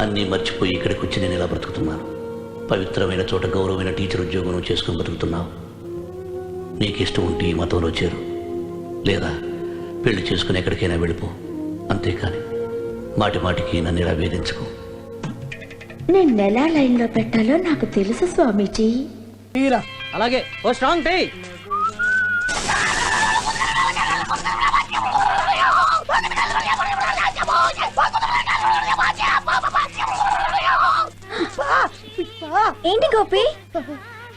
అన్నీ మర్చిపోయి ఇక్కడికి వచ్చి నేను ఇలా బ్రతుకుతున్నాను? పవిత్రమైన చోట గౌరవమైన టీచర్ ఉద్యోగం చేసుకుని బ్రతుకుతున్నావు. నీకు ఇష్టం ఉంటే ఈ మతంలో చేరు. లేదా పెళ్ళి చేసుకుని ఎక్కడికైనా వెళ్ళిపో. అంతేకాని మాటి మాటికి నన్ను ఇలా వేధించకు. నేను ఎలా లైన్లో పెట్టాలో నాకు తెలుసు స్వామీజీ. అలాగే. Oh strong tie. ఏంటి గోపి?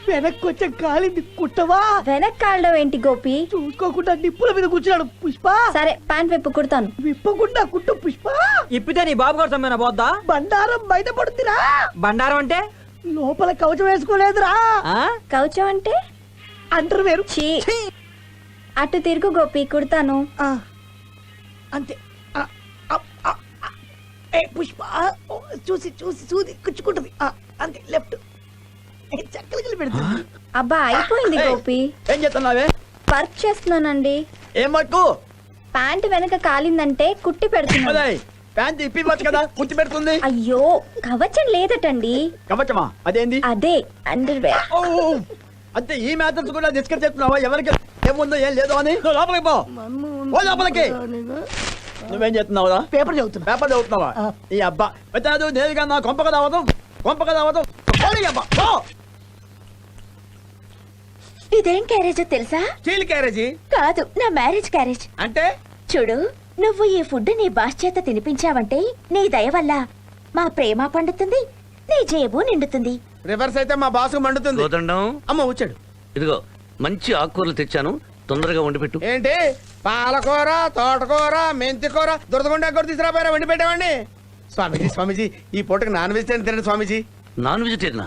వెనక్కి వచ్చే కాలింది కుట్టవా? వెనక్ కాళ్ళలో ఏంటి గోపి? చూసుకోకుండా నిప్పుల మీద కూర్చున్నాడు పుష్ప. సరే ప్యాంట్ విప్పు కుడతాను. విప్పకుండా కుట్టు పుష్ప. ఇప్పితే నీ బాబు గారు సమ్మెన పోద్దా? బండారం బయటపడుతురా. బండారం అంటే? లోపల కవచం వేసుకోలేదురా. ఆ? కౌచం అంటే? అంటారు వేరు. చీ అటు తిరుగు గోపి కుడతాను. ఆ, అంతే. ఏ పుష్ప ఓ, చూసి చూసి చూసి కుచ్చుకుంటది అంతే లెఫ్ట్ చక్కలు పెడుతుంది. అబ్బా అయిపోయింది గోపి. ఏం చేస్తున్నావే? వర్క్ చేస్తున్నానండి. ఏం వర్కు? ప్యాంట్ వెనక కాలిందంటే కుట్టి పెడుతున్నాను. అదే ప్యాంట్ ఇప్పివచ్చు కదా కుర్చి పెడుతుంది. అయ్యో కవచం లేదటండి. కవచమా? అదేంది? అదే అండర్ వేర్. అంతే ఈ మ్యాటర్స్ కూడా డిస్కస్ చేస్తున్నావా? ఎవరికి ఏముందో ఏం లేదో అని? లోపలికి పో. ఓ లోపలికి. నువ్వేం చేస్తున్నావురా పేపర్ చదువుతున్నా. పేపర్ చదువుతున్నావా. ఈ అబ్బా. పెట్టాదు నేరుగా నా కొంపక రావడం కొంపక అబ్బా పో. ఇదేం క్యారేజో తెలుసా? Steel carriage? కాదు నా మ్యారేజ్ క్యారేజ్. అంటే? చూడు నువ్వు ఈ ఫుడ్ నీ బాస్ చేత తినిపించావంటే నీ దయ వల్ల మా ప్రేమ పండుతుంది నీ జేబు నిండుతుంది. రివర్స్ అయితే మా బాసు మండుతుంది. అమ్మ వచ్చాడు. ఇదిగో మంచి ఆకుకూరలు తెచ్చాను. తొందరగా వండి పెట్టు ఏంటి? పాలకూర తోటకూర మెంతికూర దురదగుండా కూర తీసుకురాపోయారా? వండి పెట్టామండి స్వామీజీ స్వామీజీ ఈ పూటకి నాన్ వెజిటేరియన్ తినండి స్వామీజీ. నాన్ వెజిటేరియనా.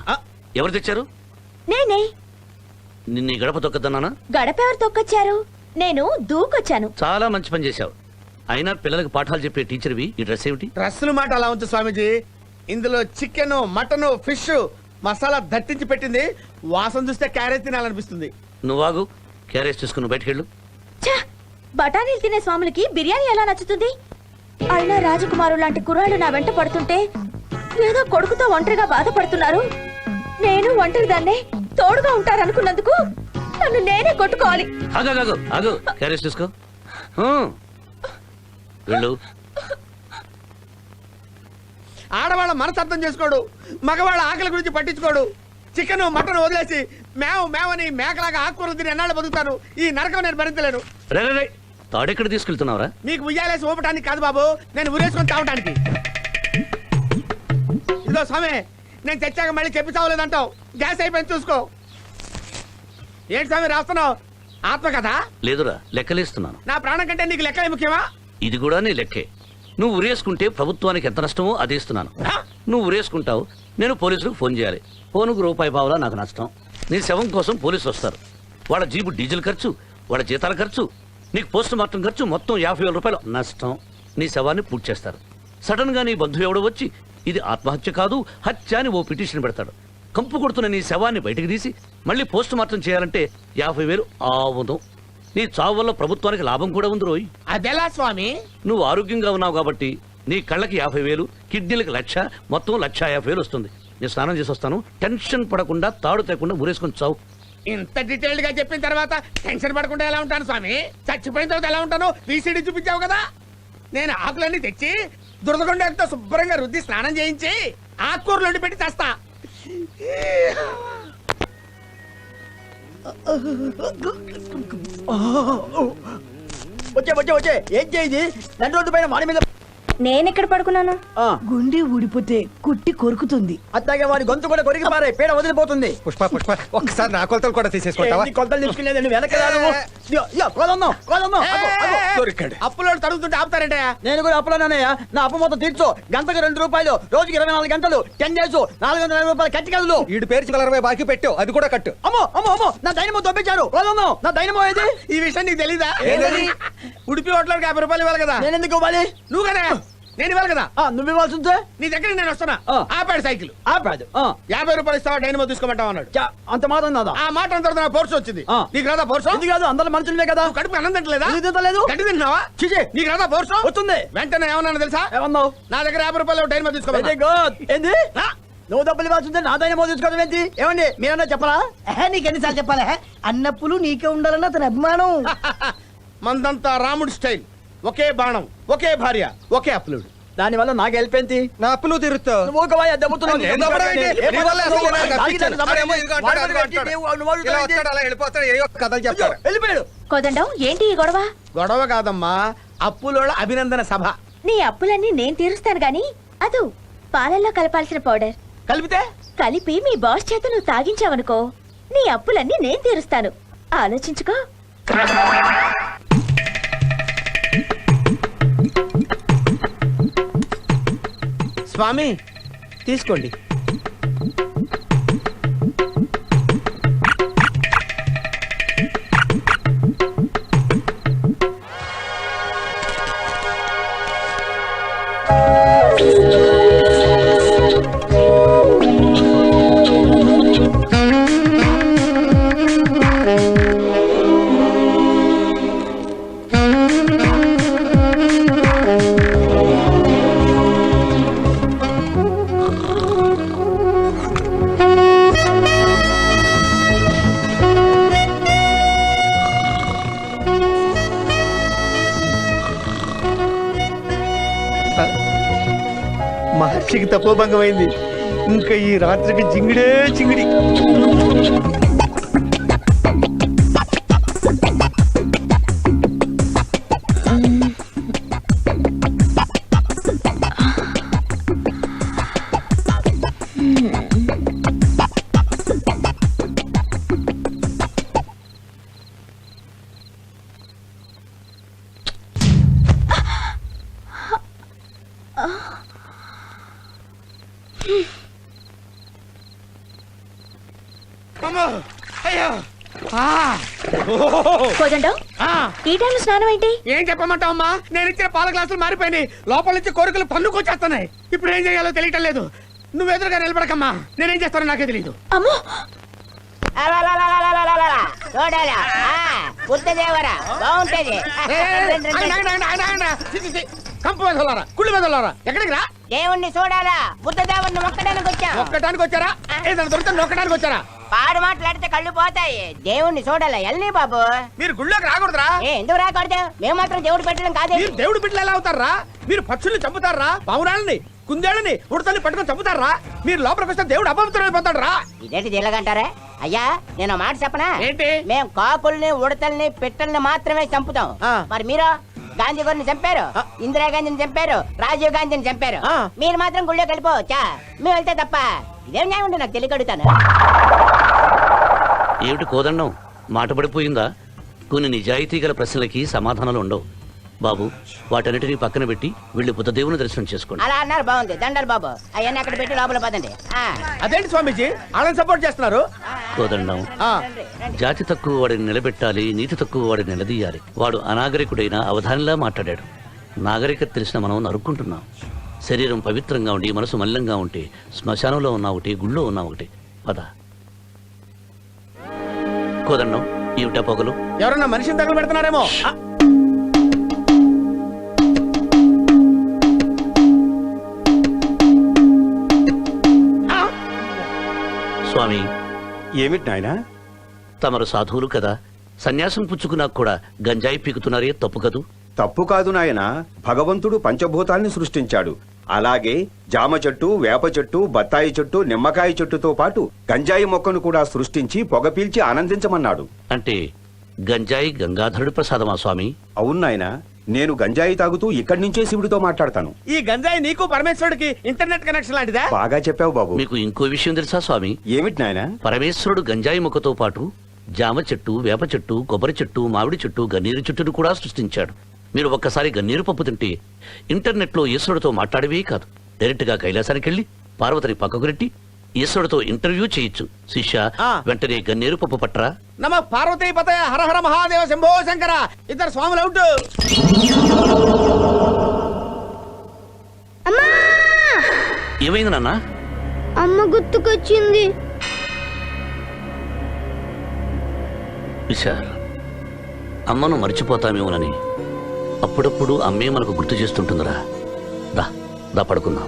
ఎవరు తెచ్చారు? నేనే నిన్ను ఈ గడప తొక్కదన్నానా గడపెవరు తొక్కొచ్చారు? నేను దూకొచ్చాను. చాలా మంచి పని చేశావు. అయినా పిల్లలకు పాఠాలు చెప్పే టీచర్వి ఈ డ్రెస్ ఏమిటి? డ్రస్సుల మాట అలా ఉంచు స్వామీజీ. ఇందులో చికెన్ మటన్ ఫిష్ మసాలా దట్టించి పెట్టింది. వాసన చూస్తే క్యారెట్ తినాలనిపిస్తుంది. నువ్వాగు క్యారేజ్ తీసుకుని బయటకెళ్ళు! బఠానీలు తినే స్వాములకి బిర్యానీ ఎలా నచ్చుతుంది? అయినా రాజకుమారు లాంటి కుర్రాళ్ళు నా వెంట పడుతుంటే ఏదో కొడుకుతో ఒంటరిగా బాధపడుతున్నారు. నేను ఒంటరి దాన్నే తోడుగా ఉంటారనుకున్నందుకు నన్ను నేనే కొట్టుకోవాలి. ఆగు ఆగు, ఆగు ఆగు. క్యారేజ్ తీసుకో హూ. వెళ్ళు. ఆడవాళ్ళ మనసు అర్థం చేసుకోడు. మగవాళ్ళ ఆకలి గురించి పట్టించుకోడు. చికెన్ మటన్ వదిలేసి మేవు మేవని మేకలాగా ఆకుకూరలు తిని ఎన్నాళ్ళు బతుకుతాను? ఈ నరకం నేను భరించలేను. రే రే, రే. తాడెక్కడ తీసుకెళ్తున్నావురా? మీకు ఉయ్యాలేసి ఊపటానికి కాదు బాబు. నేను ఉరేసుకొని తాగటానికి. ఇదిగో స్వామి నేను తెచ్చాక మళ్ళీ చెప్పి చావలేదంటావు గ్యాస్ అయిపోయింది చూసుకో. ఏంటి స్వామి రాస్తున్నావు? ఆత్మ కదా లేదురా లెక్కలేస్తున్నాను. నా ప్రాణం కంటే నీకు లెక్కలే ముఖ్యమా? ఇది కూడా నీ లెక్కే. నువ్వు ఉరేసుకుంటే ప్రభుత్వానికి ఎంత నష్టమో అది ఇస్తున్నాను? నువ్వు ఉరేసుకుంటావు నేను పోలీసులకు ఫోన్ చేయాలి. ఫోనుకు రూపాయి పావులా నాకు నష్టం. నీ శవం కోసం పోలీసులు వస్తారు. వాళ్ళ జీబు డీజిల్ ఖర్చు వాళ్ళ జీతాల ఖర్చు నీకు పోస్ట్ మార్టం ఖర్చు మొత్తం యాభై వేల రూపాయలు. నష్టం. నీ శవాన్ని పూర్తి చేస్తారు. సడన్గా నీ బంధువు ఎవడో వచ్చి ఇది ఆత్మహత్య కాదు హత్య అని ఓ పిటిషన్ పెడతాడు. కంపు కొడుతున్న నీ శవాన్ని బయటకు తీసి మళ్ళీ పోస్ట్ మార్టం చేయాలంటే యాభై వేలు ఆవును. నీ చావు వల్ల ప్రభుత్వానికి లాభం కూడా ఉంది రోయ్. అదెలా స్వామి? నువ్వు ఆరోగ్యంగా ఉన్నావు కాబట్టి నీ కళ్ళకి యాభై వేలు కిడ్నీలకు లక్ష మొత్తం లక్ష యాభై వేలు వస్తుంది. నేను స్నానం చేసి వస్తాను. టెన్షన్ పడకుండా తాడు తేకుండా ఊరేసుకొని చావు. ఇంత డీటెయిల్డ్గా చెప్పిన తర్వాత టెన్షన్ పడకుండా ఎలా ఉంటాను స్వామి? చచ్చిపోయిన తర్వాత ఎలా ఉంటాను? వీసీడీ చూపించావు కదా? నేను ఆకులన్నీ తెచ్చి దురదగొండతో శుభ్రంగా రుద్ది స్నానం చేయించి ఆకుకూరలు వండి పెట్టి తెస్తా. వచ్చే వచ్చే వచ్చే. ఏం చేయి రెండు రోడ్డు పైన మాడి మీద నేనెక్కడ పడుకున్నాను? ఆ, గుండె ఊడిపోతే కుట్టి కొరుకుతుంది. అట్లాగే వాడి గొంతు కూడా కొరికి పారే పేడ వదిలిపోతుంది. పుష్ప పుష్ప ఒక్కసారి నా కొలతలు కూడా తీసేసుకుంటావా? కొలతలు తీసుకునేదండి వెనక దొరికాడు. అప్పులోడు తడుగుతుంటే ఆపుతారంటే? నేను కూడా అప్పులన్నానయ్యా నా అప్పు మొత్తం తీర్చు. గంటకు రెండు రూపాయలు రోజుకి ఇరవై నాలుగు గంటలు టెన్ డేస్ నాలుగు వందల రూపాయలు కట్టి కదలు. ఈడు పేరు అరవై బాకీ పెట్టావు అది కూడా కట్టు. అమ్మో అమ్మో అమ్మో. నా దైనమో దొబ్బించారు నా దైనమో ఏది? ఈ విషయం నీకు తెలీదా? ఉడిపి హోటల్కి యాభై రూపాయలు ఇవ్వాలి కదా. నేను ఎందుకు ఇవ్వాలి? నువ్వు కదా. నేను ఇవ్వాలి కదా. ఆ, నువ్వు ఇవ్వాల్సి ఉంటే నీ దగ్గర నేను వస్తున్నా. ఆ. ఆపాడు సైకిల్. ఆపాదు ఆ, యాభై రూపాయలు ఇస్తావా డైనమో తీసుకోమంటావు అన్నాడు. చా, అంత మాత్రం నాదా ఆ మాట అంత తర్వాత పోర్సు వచ్చింది. ఆ. నీకు రాదా పోర్సు ఇది కాదు అందరు మనుషులే కదా. కడుపు అన్నం తింటలేదా? ఎందుకు తింటలేదు? గడ్డి తింటున్నావా? చిచి నీకు రాదా పోర్సు వస్తుంది. వెంటనే ఏమన్నా తెలుసా? ఏమన్నావు? నా దగ్గర యాభై రూపాయలు డైనమో వెరీ తీసుకోమన్నా గుడ్ ఏంది? నువ్వు డబ్బులు ఇవ్వాల్సి ఉంటే నాదైనా మోదీ తీసుకోవడం ఏంటి? ఏమండి మీరన్నా చెప్పరా? ఎహే, నీకు ఎన్నిసార్లు చెప్పాలా? ఎహే? అన్నప్పులు నీకే ఉండాలన్న అతని అభిమానం. మందంతా రాముడి స్టైల్. ఒకే బాణం ఒకే భార్య ఒకే అప్లోడ్. దాని వల్ల నాకు ఏంటి? నా అప్పులు తీరుస్తావు నువ్వు ఒక వాయి దెబ్బతున్నావు. నేను దెబ్బడం ఏంటి? ఏ నీ వల్ల అసలు నేను నాకు తాగి అప్పించాను. దాన్ని అరేమో ఇదిగో అంటాడు, వాడి అదిగో పెట్టి అంటాడు. నువ్వు- నువ్వు ఇలా అడుగుతావు వస్తాడు అలా వెళ్ళిపోతాడు ఏవో కథలు ఏంటి? చెప్తాడు. వెళ్ళిపోయాడు. కోదండం ఏంటి ఈ గొడవ? గొడవ కాదమ్మా అప్పులోళ్ళ అభినందన సభ. నీ అప్పులన్నీ నేను తీరుస్తాను గాని అదు పాలల్లో కలపాల్సిన పౌడర్. కలిపితే? కలిపి మీ బాస్ చేత నువ్వు తాగించావనుకో నీ అప్పులన్నీ నేను తీరుస్తాను. ఆలోచించుకో. స్వామి తీసుకోండి. తపోభంగమైంది ఇంకా ఈ రాత్రికి జింగిడే జింగిడి. కోదండం ఆ! ఈ టైంలో స్నానం ఏంటి? ఏం చెప్పమంటావమ్మా నేను ఇచ్చిన పాల గ్లాసులు మారిపోయినాయి. లోపల నుంచి కోరికలు పన్నుకొచ్చేస్తున్నాయి. ఇప్పుడు ఏం చేయాలో తెలియటం లేదు. నువ్వు ఎదురుగా నిలబడకమ్మా. నేనేం చేస్తానో నాకే తెలియదు అమ్మో! బాగుంటది కంపు కుళ్ళు ఎక్కడికి రా? దేవుణ్ణి చూడాలా? బుద్ధదేవుణ్ణి మొక్కడానికి వచ్చాం ఒక్కటానికి వచ్చారా ఏదైనా దొరికితే నొక్కడానికి వచ్చారా పాడు మాట్లాడితే కళ్ళు పోతాయి. దేవుణ్ణి చూడాలా ఎల్ని బాబు? మీరు గుళ్ళోకి రాకూడదురా. ఏ ఎందుకు రాకూడదు? మేము మాత్రం దేవుడు పెట్టడం కాదే. మీరు దేవుడు బిడ్డలు ఎలా అవుతారా? మీరు పక్షుల్ని చంపుతారా? పావురాళ్ళని కుందేళ్ళని ఉడతల్ని పట్టుకొని చంపుతారా? మీరు లోపలికి వస్తే దేవుడు అపవిత్రమైపోతాడు రా ఇదేంటి జిల్లగంటారా అయ్యా నేను మాట చెప్పనా? ఏంటి? మేము కాకుల్ని ఉడతల్ని పిట్టల్ని మాత్రమే చంపుతాం. ఆ. మరి మీరు? గాంధీ గారిని చంపారు. ఆ. ఇందిరాగాంధీని చంపారు. రాజీవ్ గాంధీని చంపారు. ఆ. మీరు మాత్రం గుళ్ళోకి వెళ్ళిపోవచ్చా మేము వెళ్తే తప్ప. ఇదేం న్యాయం ఉంటే నాకు తెలియగడుగుతాను ఏమిటి కోదండం? మాట పడిపోయిందా? కొన్ని నిజాయితీ గల ప్రశ్నలకి సమాధానాలు ఉండవు. బాబు వాటన్నిటినీ పక్కన పెట్టి వెళ్ళి బుద్ధదేవుని దర్శనం చేసుకోండి. అలా అన్నారు బాగుంది. దండలు బాబు. అవన్నీ అక్కడ పెట్టి లోపల పదండి. ఆ. అదేంటి స్వామీజీ? వాళ్ళని సపోర్ట్ చేస్తున్నారు. కోదండం ఆ. జాతి తక్కువ వాడిని నిలబెట్టాలి నీతి తక్కువ వాడిని నిలదీయాలి. వాడు అనాగరికుడైన అవధానిలా మాట్లాడాడు. నాగరికత తెలిసిన మనం నరుక్కుంటున్నాం. శరీరం పవిత్రంగా ఉండి మనసు మల్లంగా ఉంటే శ్మశానంలో ఉన్న ఒకటి గుళ్ళో ఉన్న ఒకటి. పద. కోదండం? ఏమిటా పొగలు? ఎవరన్నా మనిషిని తగలు పెడుతున్నారేమో స్వామి ఏమిటి నాయనా? తమరు సాధువులు కదా? సన్యాసం పుచ్చుకున్నాక కూడా గంజాయి పీకుతున్నారే తప్పు కదూ? తప్పు కాదు నాయనా. భగవంతుడు పంచభూతాల్ని సృష్టించాడు. అలాగే జామ చెట్టు వేప చెట్టు బత్తాయి చెట్టు నిమ్మకాయ చెట్టుతో పాటు గంజాయి మొక్కను కూడా సృష్టించి పొగ పీల్చి ఆనందించమన్నాడు. అంటే గంజాయి గంగాధరుడి ప్రసాదమా స్వామి? అవును నాయనా నేను గంజాయి తాగుతూ ఇక్కడి నుంచే శివుడితో మాట్లాడతాను. ఈ గంజాయి నీకు పరమేశ్వరుడికి ఇంటర్నెట్ కనెక్షన్ లాంటిదా? బాగా చెప్పావు బాబు. మీకు ఇంకో విషయం తెలుసా స్వామి? ఏమిటి నాయనా? పరమేశ్వరుడు గంజాయి మొక్కతో పాటు జామ చెట్టు వేప చెట్టు కొబ్బరి చెట్టు మామిడి చెట్టు గన్నీరు చెట్టును కూడా సృష్టించాడు. మీరు ఒక్కసారి గన్నీరు పప్పు తింటే ఇంటర్నెట్లో ఈశ్వరుడితో మాట్లాడవే కాదు. డైరెక్ట్గా కైలాసానికి వెళ్ళి పార్వతిని పక్కకు నెట్టి ఈశ్వరుడితో ఇంటర్వ్యూ చేయొచ్చు. శిష్య ఆ. వెంటనే గన్నీరు పప్పు పట్టరా నమ పార్వతీ పతయ హర హర మహాదేవ శంభో శంకర. ఇద్దరు స్వాములు అవుట్. అమ్మా! ఏమైంది నాన్న? అమ్మ గుర్తుకొచ్చింది. విశాల్ అమ్మను మర్చిపోతామేమోనని. అప్పుడప్పుడు అమ్మే మనకు గుర్తు చేస్తుంటుందిరా. దా దా పడుకుందాం.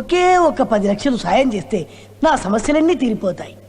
ఒకే ఒక పది లక్షలు సాయం చేస్తే నా సమస్యలన్నీ తీరిపోతాయి.